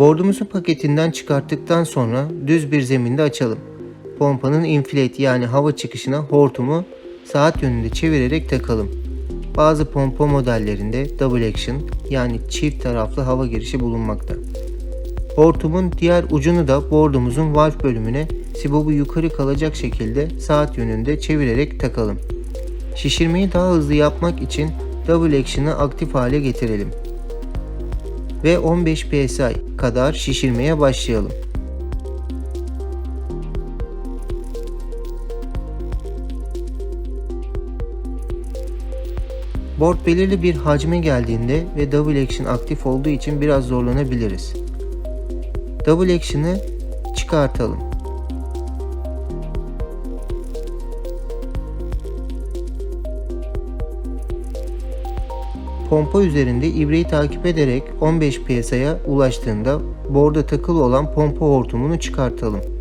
Bordumuzu paketinden çıkarttıktan sonra düz bir zeminde açalım. Pompanın inflate yani hava çıkışına hortumu saat yönünde çevirerek takalım. Bazı pompa modellerinde double action yani çift taraflı hava girişi bulunmakta. Hortumun diğer ucunu da bordumuzun valve bölümüne sibobu yukarı kalacak şekilde saat yönünde çevirerek takalım. Şişirmeyi daha hızlı yapmak için double action'ı aktif hale getirelim. Ve 15 psi kadar şişirmeye başlayalım. Board belirli bir hacme geldiğinde ve double action aktif olduğu için biraz zorlanabiliriz. Double action'ı çıkartalım. Pompa üzerinde ibreyi takip ederek 15 psi'ye ulaştığında borda takılı olan pompa hortumunu çıkartalım.